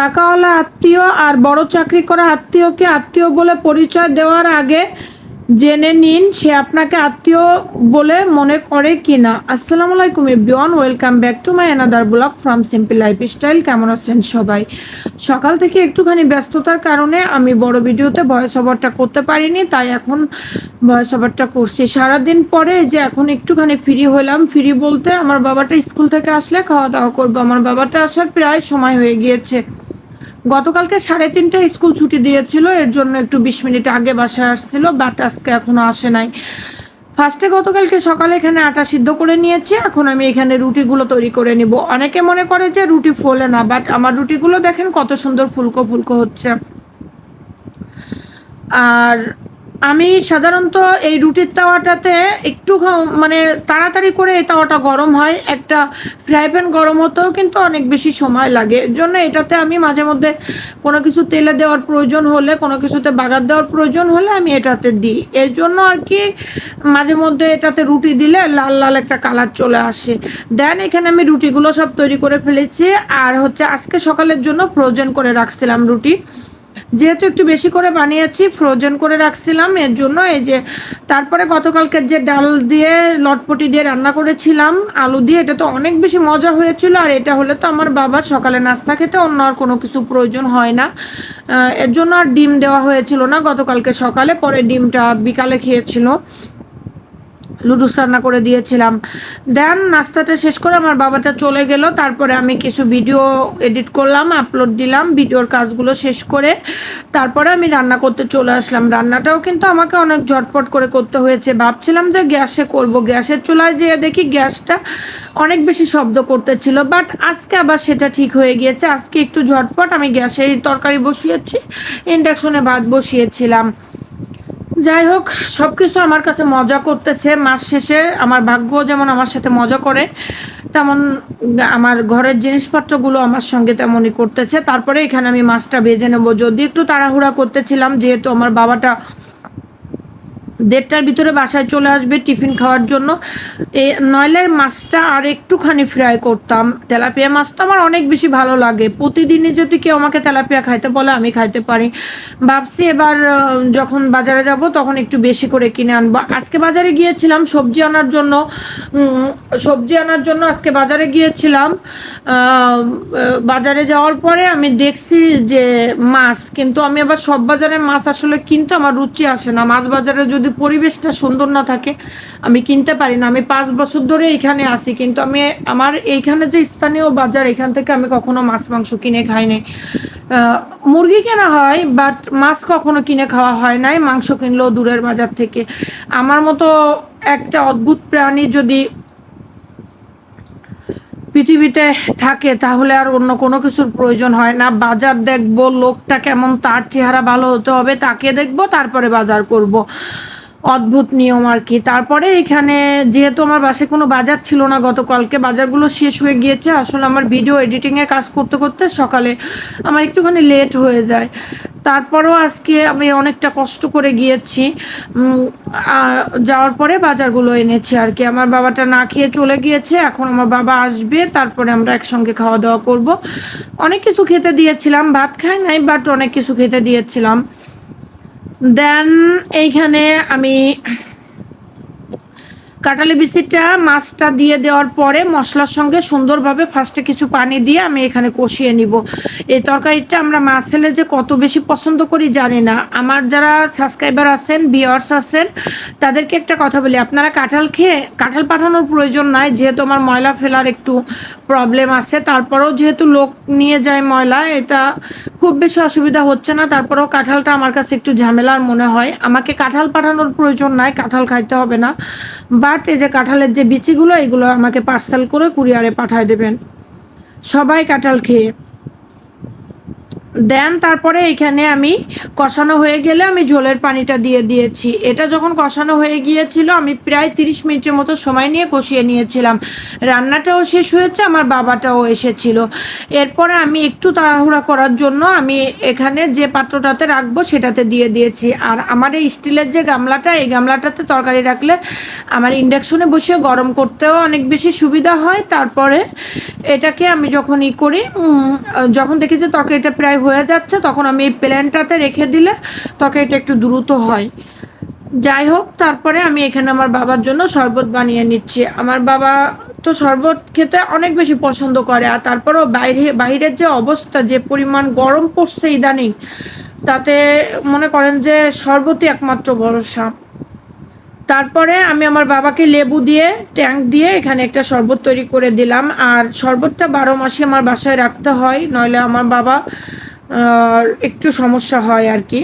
টাকাওয়ালা আত্মীয় আর বড় চাকরি করা আত্মীয়কে আত্মীয় বলে পরিচয় দেওয়ার আগে জেনে নিন সে আপনাকে আত্মীয় বলে মনে করে কি না আসসালামু আলাইকুম everyone, welcome back to my another blog from simple lifestyle কেমন আছেন সবাই? সকাল থেকে একটুখানি ব্যস্ততার কারণে আমি বড় ভিডিওতে ভয়েস ওভারটা করতে পারিনি, তাই এখন ভয়েস ওভারটা করছি। সারাদিন পরে যে এখন একটুখানি ফ্রি হলাম। ফ্রি বলতে আমার বাবাটা স্কুল থেকে আসলে খাওয়া দাওয়া করব। আমার বাবাটা আসার প্রায় সময় হয়ে গিয়েছে। গতকালকে সাড়ে তিনটায় স্কুল ছুটি দিয়েছিল, এর জন্য একটু বিশ মিনিট আগে বাসায় আসছিল, বাট আজকে এখনও আসে নাই। ফার্স্টে গতকালকে সকালে এখানে আটা সিদ্ধ করে নিয়েছি, এখন আমি এখানে রুটিগুলো তৈরি করে নিব। অনেকে মনে করে যে রুটি ফোলে না, বাট আমার রুটিগুলো দেখেন কত সুন্দর ফুলকো ফুলকো হচ্ছে। আর আমি সাধারণত এই রুটির তাওয়াটাতে একটু মানে তাড়াতাড়ি করে এই তাওয়াটা গরম হয়। একটা ফ্রাই প্যান গরম হতেও কিন্তু অনেক বেশি সময় লাগে। এর জন্য এটাতে আমি মাঝে মধ্যে কোনো কিছু তেলে দেওয়ার প্রয়োজন হলে, কোনো কিছুতে বাগার দেওয়ার প্রয়োজন হলে আমি এটাতে দিই। এর জন্য আর কি মাঝে মধ্যে এটাতে রুটি দিলে লাল লাল একটা কালার চলে আসে। দেন এখানে আমি রুটিগুলো সব তৈরি করে ফেলেছি। আর হচ্ছে আজকে সকালের জন্য ফ্রোজেন করে রাখছিলাম রুটি। যেহেতু একটু বেশি করে বানিয়েছি, ফ্রোজেন করে রাখছিলাম, এর জন্য এই যে তারপরে গতকালকে যে ডাল দিয়ে লটপটি দিয়ে রান্না করেছিলাম, আলু দিয়ে, এটা তো অনেক বেশি মজা হয়েছিল, আর এটা হলে তো আমার বাবার সকালে নাস্তা খেতে অন্য আর কোনো কিছু প্রয়োজন হয় না। এর জন্য আর ডিম দেওয়া হয়েছিল না গতকালকে সকালে, পরে ডিমটা বিকালে খেয়েছিল। লুডুস রান্না করে দিয়েছিলাম। দেন নাস্তাটা শেষ করে আমার বাবাটা চলে গেল। তারপরে আমি কিছু ভিডিও এডিট করলাম, আপলোড দিলাম, ভিডিওর কাজগুলো শেষ করে তারপরে আমি রান্না করতে চলে আসলাম। রান্নাটাও কিন্তু আমাকে অনেক ঝটপট করে করতে হয়েছে। ভাবছিলাম যে গ্যাসে করব। গ্যাসের চুলায় যেয়ে দেখি গ্যাসটা অনেক বেশি শব্দ করতেছিল, বাট আজকে আবার সেটা ঠিক হয়ে গিয়েছে। আজকে একটু ঝটপট আমি গ্যাসেই তরকারি বসিয়েছি, ইন্ডাকশনে ভাত বসিয়েছিলাম। যাই হোক সব কিছু আমার কাছে মজা করতেছে। মাস শেষে আমার ভাগ্য যেমন আমার সাথে মজা করে, তেমন আমার ঘরের জিনিসপত্রগুলো আমার সঙ্গে তেমনই করতেছে। তারপরে এখানে আমি মাছটা ভেজে নেব। যদি একটু তাড়াহুড়া করতেছিলাম, যেহেতু আমার বাবাটা দেড়টার ভিতরে বাসায় চলে আসবে টিফিন খাওয়ার জন্য। এ নয়লের মাছটা আর একটুখানি ফ্রাই করতাম। তেলাপিয়া মাছ তো আমার অনেক বেশি ভালো লাগে। প্রতিদিনই যদি কেউ আমাকে তেলাপিয়া খাইতে বলে, আমি খাইতে পারি। ভাবছি এবার যখন বাজারে যাব, তখন একটু বেশি করে কিনে আনব। আজকে বাজারে গিয়েছিলাম সবজি আনার জন্য। সবজি আনার জন্য আজকে বাজারে গিয়েছিলাম। বাজারে যাওয়ার পরে আমি দেখছি যে মাছ, কিন্তু আমি আবার সব বাজারের মাছ আসলে কিনতে আমার রুচি আসে না। মাছ বাজারে যদি পরিবেশটা সুন্দর না থাকে আমি কিনতে পারি না। আমি পাঁচ বছর ধরে এখানে আসি কিন্তু আমি আমার এইখানে যে স্থানীয় বাজার এখান থেকে আমি কখনো মাছ মাংস কিনে খাইনি আহ, মুরগি কেনা হয় বাট মাছ কখনো কিনে খাওয়া হয় নাই মাংস কিনলেও দূরের বাজার থেকে। আমার মতো একটা অদ্ভুত প্রাণী যদি পৃথিবীতে থাকে তাহলে আর অন্য কোনো কিছুর প্রয়োজন হয় না। বাজার দেখব লোকটা কেমন তার চেহারা ভালো হতে হবে তাকে দেখব তারপরে বাজার করব। অদ্ভুত নিয়ম আর কি। তারপরে এখানে যেহেতু আমার বাসায় কোনো বাজার ছিল না গতকালকে, বাজারগুলো শেষ হয়ে গিয়েছে। আসলে আমার ভিডিও এডিটিংয়ের কাজ করতে করতে সকালে আমার একটুখানি লেট হয়ে যায়। তারপরেও আজকে আমি অনেকটা কষ্ট করে গিয়েছি। যাওয়ার পরে বাজারগুলো এনেছি আর কি। আমার বাবাটা না খেয়ে চলে গিয়েছে, এখন আমার বাবা আসবে, তারপরে আমরা একসঙ্গে খাওয়া দাওয়া করব। অনেক কিছু খেতে দিয়েছিলাম, ভাত খাই নাই বাট অনেক কিছু খেতে দিয়েছিলাম। দেন এইখানে আমি কাটালি বিচিটা মাছটা দিয়ে দেওয়ার পরে মশলার সঙ্গে সুন্দরভাবে ফার্স্টে কিছু পানি দিয়ে আমি এখানে কষিয়ে নিব। এই তরকারিটা আমরা মাছ হেলে যে কত বেশি পছন্দ করি জানি না। আমার যারা সাবস্ক্রাইবার আছেন ভিওয়ার্স আছেন, তাদেরকে একটা কথা বলি। আপনারা কাঁঠাল খেয়ে, কাঁঠাল পাঠানোর প্রয়োজন নাই, যেহেতু আমার ময়লা ফেলার একটু প্রবলেম আছে। তারপরেও যেহেতু লোক নিয়ে যায় ময়লা, এটা খুব বেশি অসুবিধা হচ্ছে না, তারপরেও কাঁঠালটা আমার কাছে একটু ঝামেলার মনে হয়। আমাকে কাঁঠাল পাঠানোর প্রয়োজন নাই, কাঁঠাল খাইতে হবে না। বাট এই যে কাঁঠালের যে বিচিগুলো, এগুলো আমাকে পার্সেল করে কুরিয়ারে পাঠায় দেবেন। সবাই কাঁঠাল খেয়ে। দেন তারপরে এখানে আমি কষানো হয়ে গেলে আমি ঝোলের পানিটা দিয়ে দিয়েছি। এটা যখন কষানো হয়ে গিয়েছিল, আমি প্রায় তিরিশ মিনিটের মতো সময় নিয়ে কষিয়ে নিয়েছিলাম। রান্নাটাও শেষ হয়েছে, আমার বাবাটাও এসেছিল। এরপরে আমি একটু তাড়াহুড়া করার জন্য আমি এখানে যে পাত্রটাতে রাখব সেটাতে দিয়ে দিয়েছি। আর আমার এই স্টিলের যে গামলাটা, এই গামলাটাতে তরকারি রাখলে আমার ইন্ডাকশনে বসে গরম করতেও অনেক বেশি সুবিধা হয়। তারপরে এটাকে আমি যখন ই করি যখন দেখি যে তরকারিটা প্রায় হয়ে যাচ্ছে, তখন আমি এই প্ল্যানটাতে রেখে দিলে তখন এটা একটু দ্রুত হয়। যাই হোক, তারপরে আমি এখানে আমার বাবার জন্য শরবত বানিয়ে নিচ্ছি। আমার বাবা তো শরবত খেতে অনেক বেশি পছন্দ করে, আর তারপরেও বাইরে, বাইরের যে অবস্থা, যে পরিমাণ গরম পড়ছে ইদানিং, তাতে মনে করেন যে শরবতই একমাত্র ভরসা। তারপরে আমি আমার বাবাকে লেবু দিয়ে ট্যাঙ্ক দিয়ে এখানে একটা শরবত তৈরি করে দিলাম। আর শরবতটা বারো মাসে আমার বাসায় রাখতে হয়, নইলে আমার বাবা একটু সমস্যা হয় আর কি।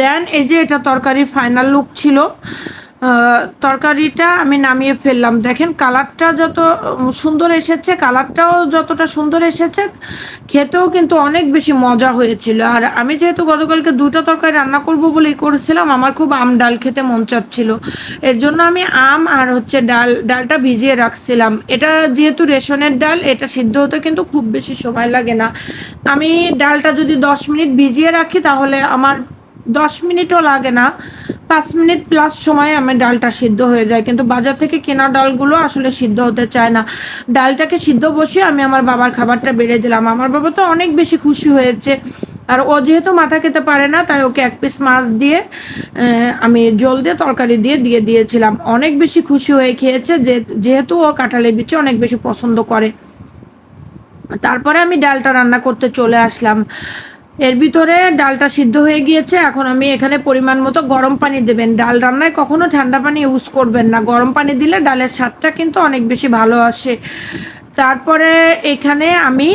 দেন এই যে এটা তরকারির ফাইনাল লুক ছিল তরকারিটা আমি নামিয়ে ফেললাম। দেখেন, কালারটা যত সুন্দর এসেছে, কালারটাও যতটা সুন্দর এসেছে, খেতেও কিন্তু অনেক বেশি মজা হয়েছিল। আর আমি যেহেতু গতকালকে দুটো তরকারি রান্না করব বলেই করেছিলাম, আমার খুব আম ডাল খেতে মন চাচ্ছিল। এর জন্য আমি আম আর হচ্ছে ডাল, ডালটা ভিজিয়ে রাখছিলাম। এটা যেহেতু রেশনের ডাল, এটা সিদ্ধ হতে কিন্তু খুব বেশি সময় লাগে না। আমি ডালটা যদি দশ মিনিট ভিজিয়ে রাখি, তাহলে আমার দশ মিনিটও লাগে না। পাঁচ মিনিট প্লাস সময়ে আমার ডালটা সিদ্ধ হয়ে যায়। কিন্তু বাজার থেকে কেনা ডালগুলো আসলে সিদ্ধ হতে চায় না। ডালটাকে সিদ্ধ বসিয়ে আমি আমার বাবার খাবারটা বেড়ে দিলাম। আমার বাবা তো অনেক বেশি খুশি হয়েছে। আর ও যেহেতু মাথা খেতে পারে না, তাই ওকে এক পিস মাছ দিয়ে আমি জল দিয়ে, তরকারি দিয়ে দিয়ে দিয়েছিলাম। অনেক বেশি খুশি হয়ে খেয়েছে। যে, যেহেতু ও কাঁঠালের বিচে অনেক বেশি পছন্দ করে। তারপরে আমি ডালটা রান্না করতে চলে আসলাম। এর ভিতরে ডালটা সিদ্ধ হয়ে গিয়েছে। এখন আমি এখানে পরিমাণ মতো গরম পানি দেবেন। ডাল রান্নায় কখনো ঠান্ডা পানি ইউজ করবেন না। গরম পানি দিলে ডালের স্বাদটা কিন্তু অনেক বেশি ভালো আসে। তারপরে এখানে আমি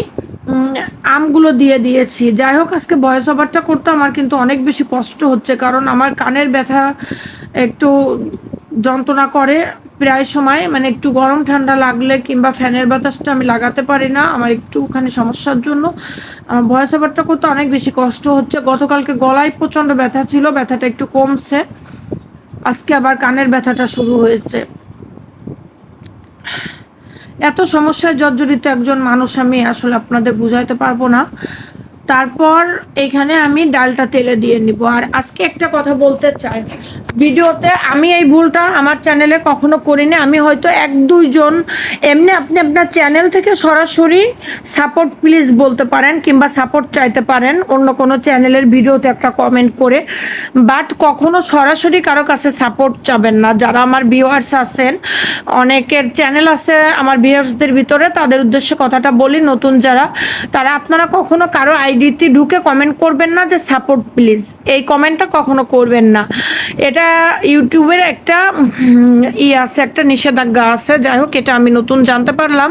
আমগুলো দিয়ে দিয়েছি। যাই হোক, আজকে ভয়েস ওভারটা করতে আমার কিন্তু অনেক বেশি কষ্ট হচ্ছে। কারণ আমার কানের ব্যথা একটু যন্ত্রণা করে প্রায় সময় মানে একটু গরম ঠান্ডা লাগলে কিংবা ফ্যানের বাতাসটা আমি লাগাতে পারি না, আমার একটুখানি সমস্যার জন্য। আমার ভয়েস ওভারটা করতে অনেক বেশি কষ্ট হচ্ছে। গতকালকে গলায় প্রচণ্ড ব্যথা ছিল, ব্যথাটা একটু কমছে। আজকে আবার কানের ব্যথাটা শুরু হয়েছে। এত সমস্যায় জর্জরিত একজন মানুষ আমি আসলে আপনাদের বুঝাইতে পারব না। তারপর এখানে আমি ডালটা তেলে দিয়ে নিব। আর আজকে একটা কথা বলতে চাই। ভিডিওতে আমি এই ভুলটা আমার চ্যানেলে কখনো করিনি। আমি হয়তো এক দুইজন এমনি আপনি আপনার চ্যানেল থেকে সরাসরি সাপোর্ট প্লিজ বলতে পারেন কিংবা সাপোর্ট চাইতে পারেন অন্য কোনো চ্যানেলের ভিডিওতে একটা কমেন্ট করে। বাট কখনো সরাসরি কারও কাছে সাপোর্ট চাবেন না। যারা আমার ভিউয়ার্স আছেন, অনেকের চ্যানেল আছে আমার ভিউয়ার্সদের ভিতরে, তাদের উদ্দেশ্যে কথাটা বলি। নতুন যারা, তারা আপনারা কখনো কারও আইডিতে ঢুকে কমেন্ট করবেন না যে সাপোর্ট প্লিজ এই কমেন্টটা কখনো করবেন না। এটা ইউটিউবের একটা ই আছে, একটা নিষেধাজ্ঞা আছে। যাই হোক, এটা আমি নতুন জানতে পারলাম।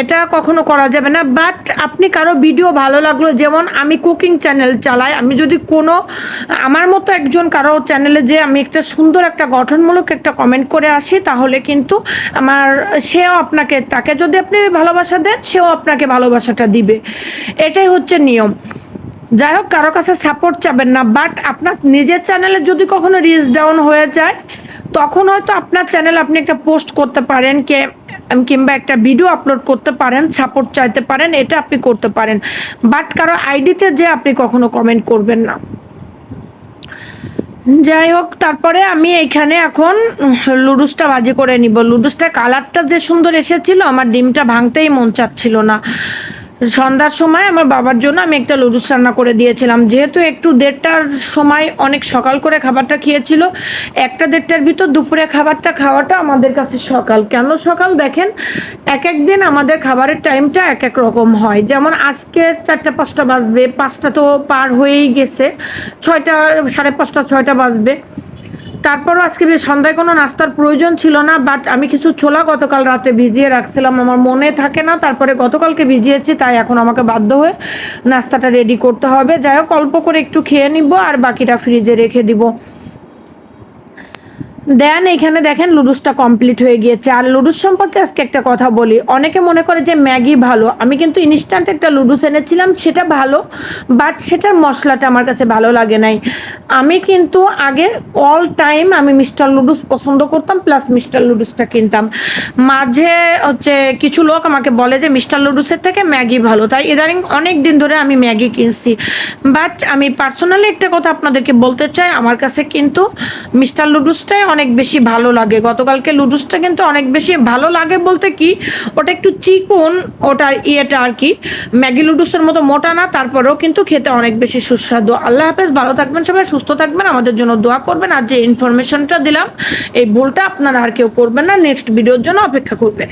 এটা কখনো করা যাবে না। বাট আপনি কারও ভিডিও ভালো লাগল, যেমন আমি কুকিং চ্যানেল চালাই। আমি যদি কোনো, আমার মতো একজন কারও চ্যানেলে যে আমি একটা সুন্দর একটা গঠনমূলক একটা কমেন্ট করে আসি, তাহলে কিন্তু আমার, সেও আপনাকে, তাকে যদি আপনি ভালোবাসা দেন, সেও আপনাকে ভালোবাসাটা দিবে। এটাই হচ্ছে নিয়ম। যাই হোক কারও কাছে সাপোর্ট চাবেন না বাট আপনার নিজের চ্যানেলে যদি কখনো রিচ ডাউন হয়ে যায়, তখন হয়তো আপনার চ্যানেল আপনি একটা পোস্ট করতে পারেন, কে কিংবা একটা ভিডিও আপলোড করতে পারেন সাপোর্ট চাইতে পারেন, এটা আপনি করতে পারেন। বাট কারও আইডিতে যে আপনি কখনো কমেন্ট করবেন না। যাই হোক তারপরে আমি এখানে এখন লুডুসটা ভাজি করে নিব। লুডুসটার কালারটা যে সুন্দর এসেছিল, আমার ডিমটা ভাঙতেই মন চাচ্ছিল না। সন্ধ্যার সময় আমার বাবার জন্য আমি একটা লুডুস রান্না করে দিয়েছিলাম। যেহেতু একটু দেড়টার সময় অনেক সকাল করে খাবারটা খেয়েছিল, একটা দেড়টার ভিতর দুপুরে খাবারটা খাওয়াটা আমাদের কাছে সকাল। কেন সকাল? দেখেন এক এক দিন আমাদের খাবারের টাইমটা এক এক রকম হয়। যেমন আজকে চারটা পাঁচটা বাজবে, পাঁচটা তো পার হয়েই গেছে, ছয়টা, সাড়ে পাঁচটা, ছয়টা বাজবে। তারপরও আজকে সন্ধ্যায় কোনো নাস্তার প্রয়োজন ছিল না বাট আমি কিছু ছোলা গতকাল রাতে ভিজিয়ে রাখছিলাম। আমার মনে থাকে না, তারপরে গতকালকে ভিজিয়েছি, তাই এখন আমাকে বাধ্য হয়ে নাস্তাটা রেডি করতে হবে। যাই হোক, অল্প করে একটু খেয়ে নিব আর বাকিটা ফ্রিজে রেখে দিব। দেন এখানে দেখেন লুডুসটা কমপ্লিট হয়ে গিয়েছে। আর লুডুস সম্পর্কে আজকে একটা কথা বলি। অনেকে মনে করে যে ম্যাগি ভালো। আমি কিন্তু ইনস্ট্যান্ট একটা লুডুস এনেছিলাম, সেটা ভালো বাট সেটার মশলাটা আমার কাছে ভালো লাগে নাই। আমি কিন্তু আগে অল টাইম আমি মিস্টার লুডুস পছন্দ করতাম প্লাস মিস্টার লুডুসটা কিনতাম। মাঝে হচ্ছে কিছু লোক আমাকে বলে যে মিস্টার লুডুসের থেকে ম্যাগি ভালো। তাই ইদানিং অনেক দিন ধরে আমি ম্যাগি কিনছি। বাট আমি পার্সোনালি একটা কথা আপনাদেরকে বলতে চাই, আমার কাছে কিন্তু মিস্টার লুডুসটাই অনেক বেশি ভালো লাগে। গতকালকে লুডুসটা কিন্তু অনেক বেশি ভালো লাগে বলতে কি, ওটা একটু চিকন ওটার ইয়েটা আর কি, ম্যাগি লুডুসের মতো মোটা না, তারপরেও কিন্তু খেতে অনেক বেশি সুস্বাদু। আল্লাহ হাফেজ, ভালো থাকবেন সবাই, সুস্থ থাকবেন, আমাদের জন্য দোয়া করবেন। আর যে ইনফরমেশনটা দিলাম, এই ভুলটা আপনারা আর কেউ করবেন না। নেক্সট ভিডিওর জন্য অপেক্ষা করবেন।